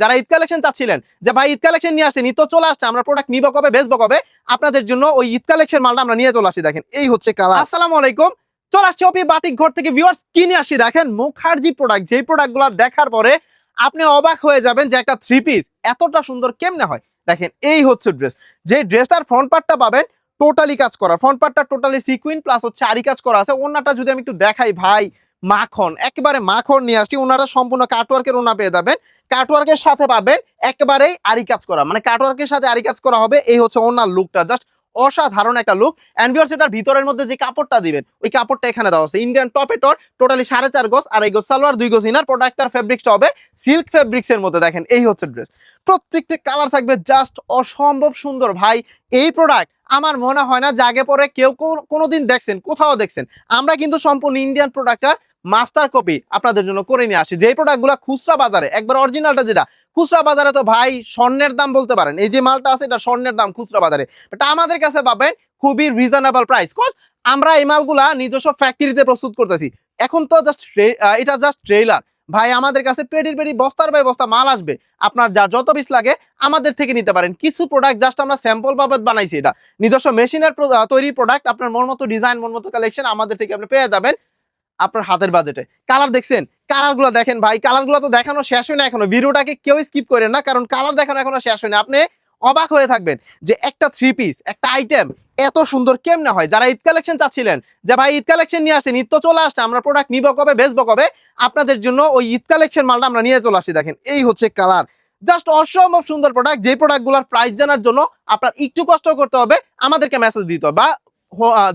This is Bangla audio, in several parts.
যারা ঈদ কালেকশন চাচ্ছিলেন, যে ভাই ঈদ কালেকশন নিয়ে আসেন, ঈদ তো চলে আসছে, আমরা প্রোডাক্ট নিব কবে, বেচবো কবে? আপনাদের জন্য ওই ঈদ কালেকশন মালটা আমরা নিয়ে চলে আসি, দেখেন, এই হচ্ছে কালার আসসালামু আলাইকুম, চলে আসছি অপি বাটিক ঘর থেকে ভিউয়ার্স কিনে আসি, দেখেন, মুখার্জি প্রোডাক্ট যেই প্রোডাক্টগুলো দেখার পরে আপনি অবাক হয়ে যাবেন যে একটা থ্রি পিস এতটা সুন্দর কেমনে হয়। দেখেন, এই হচ্ছে ড্রেস যে ড্রেসটার ফ্রন্ট পার্টটা পাবেন টোটালি কাজ করা ফ্রন্ট পার্টটা টোটালি সিকুইন প্লাস হচ্ছে আরি কাজ করা আছে ওনাটা যদি আমি একটু দেখাই, ভাই মাখন, একেবারে মাখন নিয়ে আসছি। ওনারা সম্পূর্ণ কাটওয়ার্কের ওনা পেয়ে যাবেন। কাটওয়ার্কের সাথে পাবেন একেবারেই আরি কাজ করা। মানে কাটওয়ার্কের সাথে আরি কাজ করা হবে। এই হচ্ছে ওনার লুকটা জাস্ট অসাধারণ একটা লুক অ্যান্ড এটার ভিতরের মধ্যে যে কাপড়টা দিবেন, ওই কাপড়টা এখানে দেওয়া আছে। ইন্ডিয়ান টপেটর টোটালি সাড়ে চার গোজ। আড়াই গোস সালোয়ার, দুই গোস ইনার প্রোডাক্টটার ফেব্রিক্সটা হবে সিল্ক ফেব্রিক্স এর মধ্যে। দেখেন, এই হচ্ছে ড্রেস প্রত্যেকটি কালার থাকবে জাস্ট অসম্ভব সুন্দর। ভাই, এই প্রোডাক্ট আমার মনে হয় না আগে পরে কেউ কোনোদিন দেখছেন, কোথাও দেখছেন। আমরা কিন্তু সম্পূর্ণ ইন্ডিয়ান প্রোডাক্টটার মাস্টার কপি আপনাদের জন্য করে নিয়ে আসি। যেই প্রোডাক্টগুলো খুচরা বাজারে, একবার অরিজিনালটা যেটা, খুচরা বাজারে তো ভাই স্বর্ণের দাম বলতে পারেন। এই যে মালটা আছে, এটা স্বর্ণের দাম খুচরা বাজারে। এটা আমাদের কাছে পাবেন খুবই রিজনেবল প্রাইস কজ আমরা এই মালগুলা নিজস্ব ফ্যাক্টরিতে প্রস্তুত করতেছি। এখন তো জাস্ট এটা জাস্ট ট্রেলার ভাই, আমাদের কাছে পেডির পেডি, বস্তার বাই বস্তা মাল আসবে। আপনার যা যত পিস লাগে, আমাদের থেকে নিতে পারেন। কিছু প্রোডাক্ট জাস্ট আমরা স্যাম্পল বাবদ বানাইছি এটা। নিজস্ব মেশিনের তৈরি প্রোডাক্ট আপনার মন মতো ডিজাইন মন মতো কালেকশন আমাদের থেকে আপনি পেয়ে যাবেন। আপনার হাতের বাজেটে কালার দেখছেন? কালারগুলো দেখেন ভাই। কালারগুলো তো দেখানো শেষ হয় না এখনও। ভিডিওটাকে কেউ স্কিপ করেন না, কারণ কালার দেখানো এখনও শেষ হয় না। আপনি অবাক হয়ে থাকবেন যে একটা থ্রি পিস একটা আইটেম এত সুন্দর কেমনে হয়? যারা ঈদ কালেকশন চাচ্ছিলেন, যে ভাই ঈদ কালেকশন নিয়ে আসেন, ঈদ তো চলে আসছে, আমরা প্রোডাক্ট নিব কবে, বেচবো কবে? আপনাদের জন্য ওই ঈদ কালেকশন মালটা আমরা নিয়ে চলে আসি, দেখেন। এই হচ্ছে কালার জাস্ট অসম্ভব সুন্দর প্রোডাক্ট যে প্রোডাক্টগুলোর প্রাইস জানার জন্য আপনার একটু কষ্ট করতে হবে, আমাদেরকে মেসেজ দিতে হবে। বা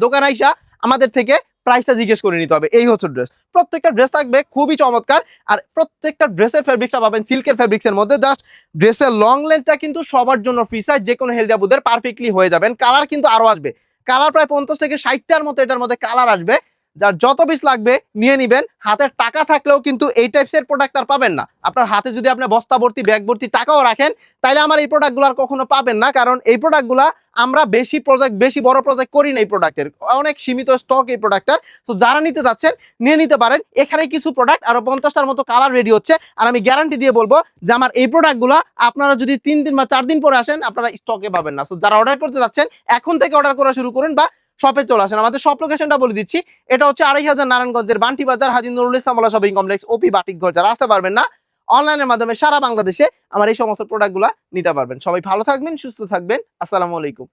দোকান আইসা আমাদের থেকে প্রাইসটা জিজ্ঞেস করে নিতে হবে। এই হচ্ছে ড্রেস প্রত্যেকটা ড্রেস থাকবে খুবই চমৎকার। আর প্রত্যেকটা ড্রেসের ফেব্রিকটা পাবেন সিল্কের ফেব্রিক্সের মধ্যে। জাস্ট ড্রেসের লং লেন্থটা কিন্তু সবার জন্য ফ্রি সাইজ যে কোনো হেলদি পারফেক্টলি হয়ে যাবেন। কালার কিন্তু আরও আসবে। কালার প্রায় পঞ্চাশ থেকে ষাটটার মতো এটার মধ্যে কালার আসবে। যার যত পিস লাগবে নিয়ে নিবেন। হাতের টাকা থাকলেও কিন্তু এই টাইপসের প্রোডাক্ট আর পাবেন না। আপনার হাতে যদি আপনি বস্তা ভর্তি ব্যাগ ভর্তি টাকাও রাখেন তাহলে আমার এই প্রোডাক্টগুলো আর কখনো পাবেন না। কারণ এই প্রোডাক্টগুলো আমরা বেশি প্রজেক্ট বেশি বড় প্রজেক্ট করি না এই প্রোডাক্টের অনেক সীমিত স্টক এই প্রোডাক্টটার তো যারা নিতে যাচ্ছেন, নিয়ে নিতে পারেন। এখানে কিছু প্রোডাক্ট আরও পঞ্চাশটার মতো কালার রেডি হচ্ছে। আর আমি গ্যারান্টি দিয়ে বলব যে আমার এই প্রোডাক্টগুলো আপনারা যদি তিন দিন বা চার দিন পরে আসেন, আপনারা স্টকে পাবেন না। তো যারা অর্ডার করতে যাচ্ছেন, এখন থেকে অর্ডার করা শুরু করুন বা শপে চলে আসেন। আমাদের শপ লোকেশনটা বলে দিচ্ছি। এটা হচ্ছে আড়াই হাজার নারায়ণগঞ্জের বান্টি বাজার হাজি নুরুল ইসলামলা শপিং কমপ্লেক্স ওপি বাটিক ঘর। যারা আসতে পারবেন না অনলাইনের মাধ্যমে সারা বাংলাদেশে আমার এই সমস্ত প্রোডাক্টগুলো নিতে পারবেন। সবাই ভালো থাকবেন, সুস্থ থাকবেন। আসসালামু আলাইকুম।